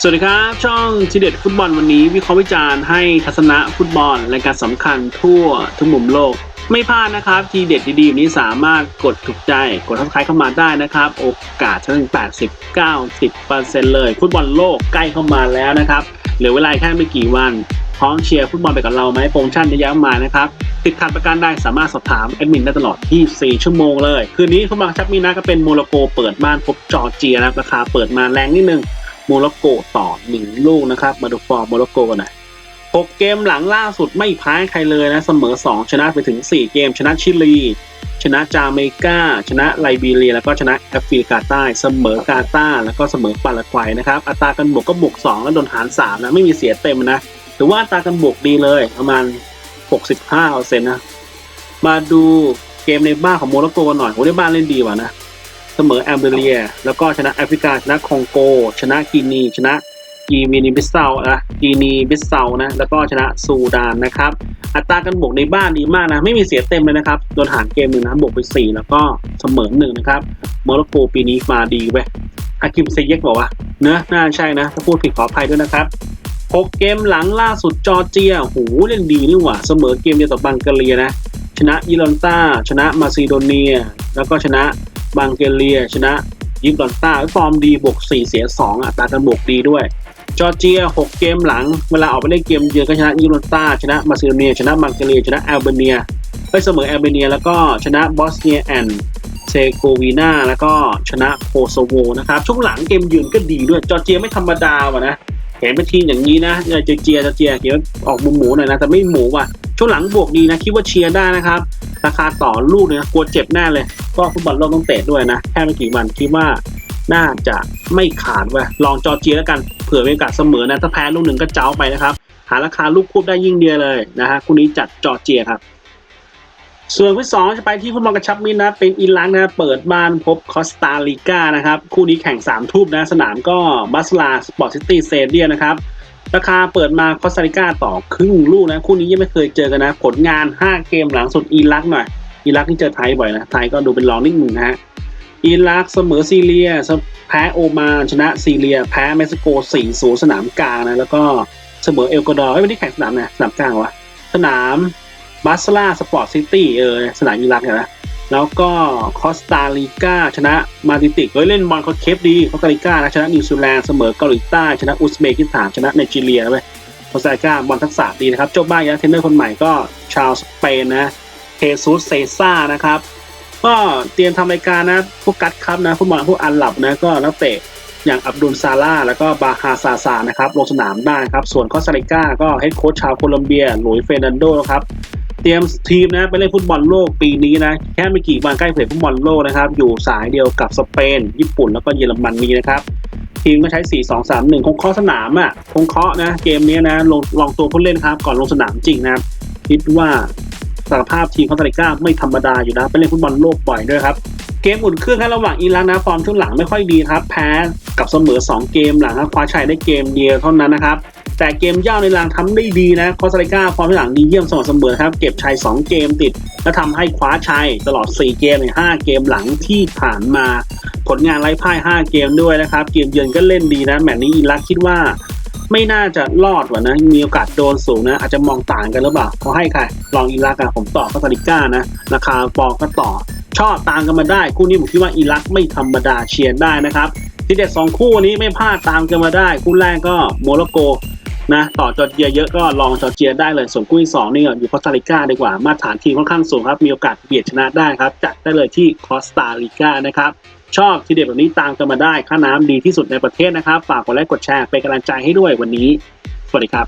สวัสดีครับ ช่องทีเด็ดฟุตบอลวันนี้วิเคราะห์วิจารณ์ให้ทัศนะฟุตบอลรายการสำคัญทั่วทุกมุมโลก ไม่พลาดนะครับ ทีเด็ดดีๆนี้สามารถกดถูกใจกดทักทายเข้ามาได้นะครับ โอกาสถึง 80 90%เลย ฟุตบอลโลกใกล้เข้ามาแล้วนะครับเหลือเวลาแค่ไม่กี่วันพร้อมเชียร์ฟุตบอลไปกับเราไหมโปรโมชั่นเยอะแยะมามานะครับ ติดขัดประการใดสามารถสอบถามแอดมินได้ตลอด 24 ชั่วโมงเลย คืนนี้ฟุตบอลชักมีนะก็เป็นโมร็อกโกเปิดบ้านพบจอร์เจียนะครับราคาเปิดมาแรงนิดนึงโมร็อกโกต่อหนึ่งลูกนะครับ มาดูฟอร์มโมร็อกโกกันหน่อยหกเกมหลังล่าสุดไม่แพ้ใครเลยนะ เสมอ 2 ชนะไปถึง 4 เกม ชนะชิลี ชนะจาเมกา ชนะไลบีเรีย แล้วก็ชนะแอฟริกาใต้ เสมอกาตาร์แล้วก็เสมอปารากวัยนะครับ อัตรากันบวกก็บวก2แล้วโดนหาร3นะ ไม่มีเสียเต็มนะ ถือว่าอัตรากันบวกดีเลยประมาณ 65%นนะ มาดูเกมในบ้านของโมร็อกโกกันหน่อยโหในบ้านเล่นดีว่ะนะ เสมอแอมเบเรีย แล้วก็ชนะแอฟริกา ชนะคองโก ชนะกินี ชนะกีวีนีบิสเซานะกีนีบิสเซานะ แล้วก็ชนะซูดานนะครับ อัตรากันบวกในบ้านดีมากนะ ไม่มีเสียเต็มเลยนะครับ โดนหารเกมหนึ่งนะ บวกไป 4 แล้วก็เสมอหนึ่งนะครับ โมร็อกโกปีนี้มาดีเว้ยฮากิมเซเยกบอกว่า เนอะน่าใช่นะ ถ้าพูดผิดขออภัยด้วยนะครับ 6 เกมหลังล่าสุดจอร์เจียโหเล่นดีนี่หว่า เสมอเกมเดียวต่อบังกาเรียนะ ชนะยิรอนตาชนะมาซิโดเนีย แล้วก็ชนะบังเกเรีย ชนะยิปรอนตาฟอร์มดีบวก4 เสีย 2อะตรากันบวกดีด้วย จอร์เจีย 6 เกมหลัง เวลาออกไปเล่นเกมเยือนก็ชนะยิรอนตาชนะมาซิโดเนีย ชนะบังเกเรีย ชนะแอลเบเนียไปเสมอแอลเบเนีย แล้วก็ชนะบอสเนียแอนเซโกวีนาแล้วก็ชนะโคโซโวนะครับช่วงหลังเกมยืนก็ดีด้วยจอร์เจียไม่ธรรมดาว่ะนะ นเป็นทีมอย่างนี้นะจอเจียจอเจียเดี๋ยวออกมุมหมูหน่อยนะแต่ไม่หมูว่ะช่วงหลังบวกดีนะคิดว่าเชียร์ได้นะครับ ราคาต่อลูกเนี่ยกลัวเจ็บแน่เลย ก็ฟุตบอลโลกต้องเตะด้วยนะ แค่ไม่กี่วันคิดว่าน่าจะไม่ขาดว่ะลองจอเจียแล้วกันเผื่อมีโอกาสเสมอนะถ้าแพ้ลูกหนึ่งก็เจ้าไปนะครับ หาราคาลูกควบได้ยิ่งเดียเลยนะฮะคู่นี้จัดจอเจียครับ ส่วนคู่สองจะไปที่ฟุตบอลกระชับมิตรนะเป็นอิรักนะเปิดบ้านพบคอสตาริกานะครับ คู่นี้แข่ง 3 ทุ่มนะ สนามก็บัสลาสปอร์ตซิตี้เซเดียนะครับ ราคาเปิดมาคอสตาริกาต่อครึ่งลูกนะ คู่นี้ยังไม่เคยเจอกันนะ ผลงาน 5 เกมหลังสุดอิรักหน่อยอิรักนี่เจอไทยบ่อยนะ ไทยก็ดูเป็นรองนิดหนึ่งนะฮะอิรักเสมอซีเรียแพ้โอมานชนะซีเรีย แพ้เม็กซิโก4-0สนามกลางนะแล้วก็เสมอเอลกวาดอร์ไม่ได้แข่งสนามนะสนามกลางวะสนาม บัสลาสปอร์ตซิตี้เออสนามอิรักเนี่ยนะแล้วก็คอสตาริกาชนะมาติติกเฮ้ยเล่นบอลเขาเคปดีคอสตาริกานะชนะนิวซีแลนด์เสมอเกาหลีใต้ชนะอุซเบกิสถานชนะไนจีเรียเว้ยคอสตาริกาบอลทักษะดีนะครับโจบ้ายะเทนเนอร์คนใหม่ก็ชาวสเปนนะเฮซูสเซซ่านะครับก็เตรียมทำรายการนะพวกกัดครับนะพวกบอลพวกอันหลับนะก็นักเตะอย่างอับดุลซาร่าแล้วก็บาฮาซาซานะครับลงสนามได้ครับ ส่วนคอสตาริกาก็เฮดโค้ชชาวโคลอมเบียหลุยเฟรนันโดนะครับ เตรียมทีมนะไปเล่นฟุตบอลโลกปีนี้นะแค่ไม่กี่วันใกล้เผยฟุตบอลโลกนะครับ อยู่สายเดียวกับสเปน ญี่ปุ่นแล้วก็เยอรมนีนะครับ ทีมก็ใช้ 4 2 3 1 คงเคาะสนามอะคงเคาะนะ เกมนี้นะลงลองตัวผู้เล่นครับ ก่อนลงสนามจริงนะครับคิดว่าสภาพทีมคอสตาริกาไม่ธรรมดาอยู่นะไปเล่นฟุตบอลโลกบ่อยด้วยครับเกมอุ่นเครื่องครับระหว่างอิรักนะฟอร์มช่วงหลังไม่ค่อยดีครับ แพ้กับเสมอ 2 เกมหลังครับคว้าชัยได้เกมเดียวเท่านั้นนะครับ แต่เกมย่าวในรางทำได้ดีนะคอสตาริกาฟอร์มช่หลังดีเยี่ยมสมอเสมอครับ เก็บชัย 2 เกมติด และทำให้คว้าชัยตลอด 4 เกมใน 5 เกมหลังที่ผ่านมา ผลงานไร้พ่าย 5 เกมด้วยนะครับ เกมเยือนก็เล่นดีนะ แมตช์นี้อิรักคิดว่า ไม่น่าจะรอดว่ะนะ มีโอกาสโดนสูงนะ อาจจะมองต่างกันหรือเปล่าเขาให้ใครลองอิรักอะผมต่อคอสตาริก้านะราคาปอก็ต่อ ชอบตามกันมาได้คู่นี้ผมคิดว่าอิรักไม่ธรรมดาเชียร์ได้นะครับทีเด็ดสองคู่นี้ไม่พลาดตามกันมาได้ คู่แรกก็โมร็อกโก นะต่อจอร์เจียเยอะก็ลองจอร์เจียได้เลยส่วนกุ้ยสองนี่อยู่คอสตาริกาดีกว่ามาตรฐานทีมค่อนข้างสูงครับ มีโอกาสเบียดชนะได้ครับ จัดได้เลยที่คอสตาริกานะครับ ชอบทีเด็ดแบบนี้ตามกันมาได้ ค่าน้ำดีที่สุดในประเทศนะครับ ฝากกดไลค์กดแชร์เป็นกำลังใจให้ด้วยวันนี้ สวัสดีครับ